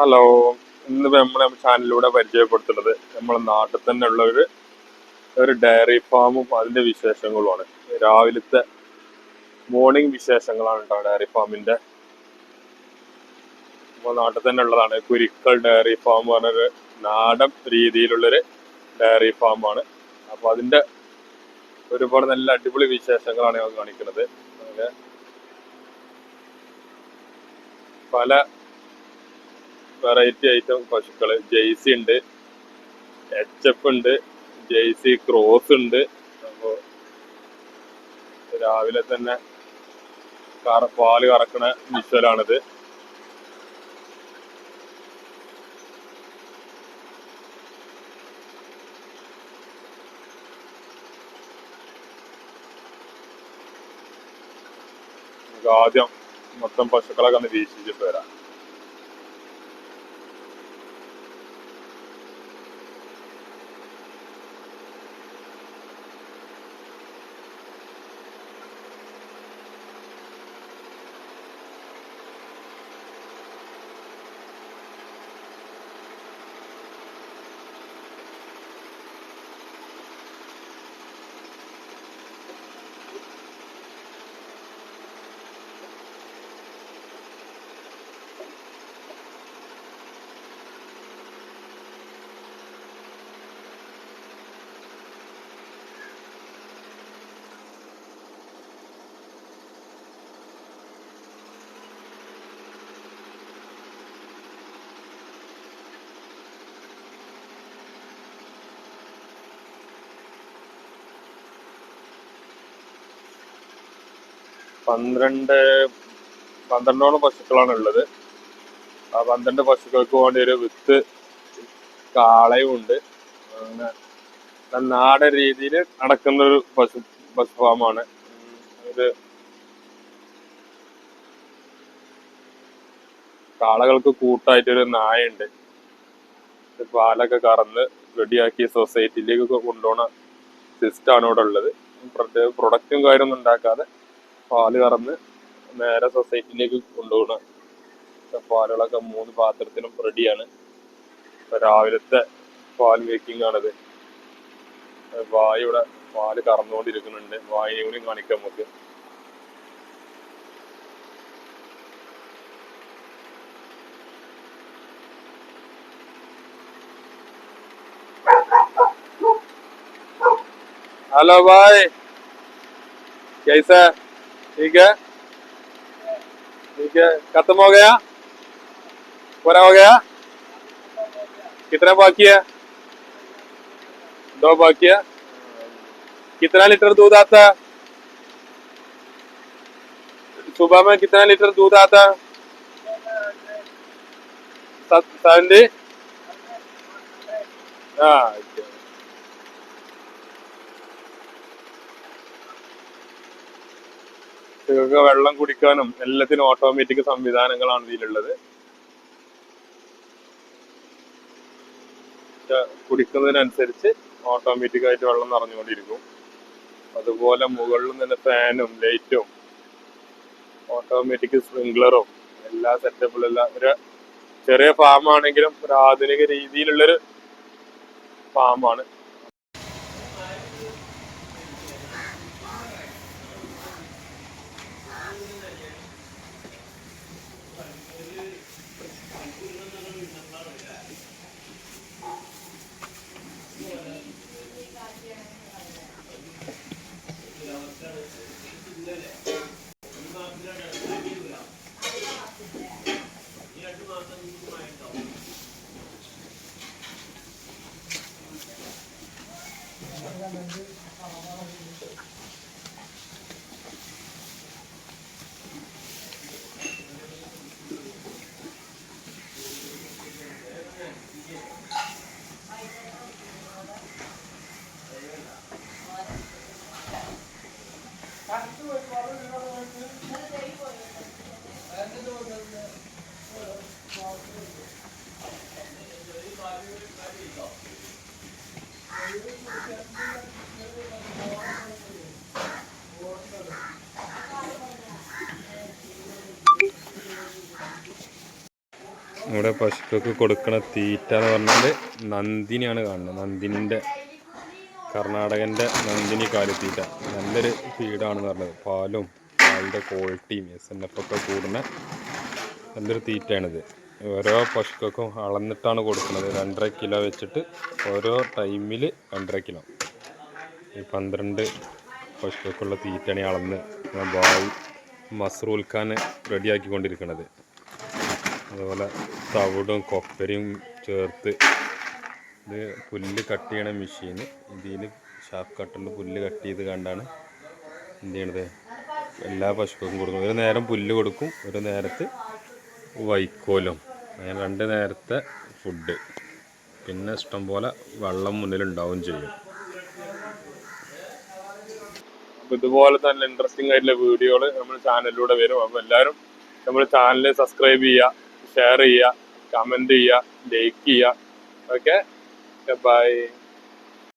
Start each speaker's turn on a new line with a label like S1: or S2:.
S1: Hello. ഇന്ന് നമ്മൾ ചാനലിലൂടെ പരിചയപ്പെടുത്തുന്നത് നമ്മളെ നാട്ടിൽ തന്നെ ഉള്ള ഒരു ഒരു ഡയറി ഫാമും അതിന്റെ വിശേഷങ്ങളുമാണ്. രാവിലത്തെ മോർണിംഗ് വിശേഷങ്ങളാണ് കേട്ടോ ഡയറി ഫാമിന്റെ നമ്മുടെ നാട്ടിൽ തന്നെ ഉള്ളതാണ്. കുരിക്കൽ ഡയറി ഫാം എന്ന് പറഞ്ഞൊരു നാടൻ രീതിയിലുള്ളൊരു ഡയറി ഫാമാണ്. അപ്പോൾ അതിന്റെ ഒരുപാട് നല്ല അടിപൊളി വിശേഷങ്ങളാണ് ഞങ്ങൾ കാണിക്കുന്നത്. പല വെറൈറ്റി ഐറ്റം പശുക്കൾ ജെയ്സി ഉണ്ട് എച്ച് എഫ് ഉണ്ട് ജെയ്സി ക്രോസ് ഉണ്ട്. അപ്പോൾ രാവിലെ തന്നെ കറ പാൽ കറക്കണ മിഷലാണിത് ആദ്യം മൊത്തം പശുക്കളൊക്കെ ഒന്ന് വീക്ഷിച്ചിട്ട് വരാം. പന്ത്രണ്ട് പന്ത്രണ്ടോളം പശുക്കളാണ് ഉള്ളത്. ആ പന്ത്രണ്ട് പശുക്കൾക്ക് വേണ്ടി ഒരു വിത്ത് കാളയും ഉണ്ട്. അങ്ങനെ നാടൻ രീതിയിൽ നടക്കുന്ന ഒരു പശു പശു ഫാമാണ്. ഇത് കാളകൾക്ക് കൂട്ടായിട്ടൊരു നായുണ്ട് പാലൊക്കെ കറന്ന് റെഡിയാക്കി സൊസൈറ്റിയിലേക്ക് കൊണ്ടുപോണ സിസ്റ്റാണ് ഇവിടെ ഉള്ളത്. പ്രൊഡക്റ്റും കാര്യമൊന്നും ഉണ്ടാക്കാതെ പാൽ കറന്ന് നേരെ സൊസൈറ്റിയിലേക്ക് കൊണ്ടുപോകണം പാലുകളൊക്കെ മൂന്ന് പാത്രത്തിനും റെഡിയാണ് രാവിലത്തെ പാൽ മേക്കിംഗ് ആണിത്. വായ ഇവിടെ പാൽ കറന്നുകൊണ്ടിരിക്കുന്നുണ്ട്. വായു കൂടി കാണിക്കാം നമുക്ക്. ഹലോ ബായ് कैसा ठीक है? ठीक है। खत्म हो गया? पूरा हो गया? कितना बाकी है? दो बाकी है। कितना लीटर दूध आता है? सुबह में कितना लीटर दूध आता है? सेवेंटी हाँ। നിങ്ങൾക്ക് വെള്ളം കുടിക്കാനും എല്ലാത്തിനും ഓട്ടോമാറ്റിക് സംവിധാനങ്ങളാണ് ഇതിലുള്ളത്. കുടിക്കുന്നതിനനുസരിച്ച് ഓട്ടോമാറ്റിക് ആയിട്ട് വെള്ളം നിറഞ്ഞുകൊണ്ടിരിക്കും. അതുപോലെ മുകളിൽ നിന്ന് ഫാനും ലൈറ്റും ഓട്ടോമാറ്റിക് സ്പ്രിംഗ്ലറും എല്ലാ സെറ്റപ്പിലും എല്ലാം ഒരു ചെറിയ ഫാമാണെങ്കിലും ഒരു ആധുനിക രീതിയിലുള്ളൊരു ഫാമാണ്
S2: ഇവിടെ പശുക്കൾക്ക് കൊടുക്കണ തീറ്റ എന്ന് പറഞ്ഞാൽ നന്ദിനിയാണ് കാണുന്നത്. നന്ദിനിന്റെ കർണാടകന്റെ നന്ദിനി കാലിത്തീറ്റ. നല്ലൊരു ഫീഡാണെന്ന് പറഞ്ഞത്. പാലും പാലിന്റെ ക്വാളിറ്റിയും എസ് എൻ എഫ് ഒക്കെ കൂടുന്ന നല്ലൊരു തീറ്റയാണിത്. ഓരോ പശുക്കൾക്കും അളന്നിട്ടാണ് കൊടുക്കുന്നത്. രണ്ടര കിലോ വെച്ചിട്ട് ഓരോ ടൈമിൽ രണ്ടര കിലോ. ഈ പന്ത്രണ്ട് പശുക്കൾക്കുള്ള തീറ്റണി അളന്ന് അളന്ന് ബായി മസ്റൂൽ ഖാൻ റെഡിയാക്കിക്കൊണ്ടിരിക്കുന്നത് അതുപോലെ തവിടും കൊപ്പരയും ചേർത്ത് ഇത് പുല്ല് കട്ട് ചെയ്യണ മെഷീന്. ഇതിൽ ഷാർപ്പ് കട്ടുണ്ട് പുല്ല് കട്ട് ചെയ്ത് കണ്ടാണ് എന്ത് ചെയ്യണത്? എല്ലാ പശുക്കൾക്കും കൊടുക്കും ഒരു നേരം പുല്ല് കൊടുക്കും ഒരു നേരത്ത് വൈക്കോലും. അങ്ങനെ രണ്ട് നേരത്തെ ഫുഡ്. പിന്നെ ഇഷ്ടം പോലെ വെള്ളം മുന്നിലുണ്ടാവും ചെയ്യും. ഇതുപോലെ തന്നെ ഇൻട്രസ്റ്റിംഗ് ആയിട്ടുള്ള വീഡിയോകൾ നമ്മുടെ ചാനലിലൂടെ വരും. അപ്പോൾ എല്ലാവരും നമ്മുടെ ചാനൽ സബ്സ്ക്രൈബ് ചെയ്യുക. ഷെയർ ചെയ്യുക കമന്റ് ചെയ്യുക ലൈക്ക് ചെയ്യുക. Okay bye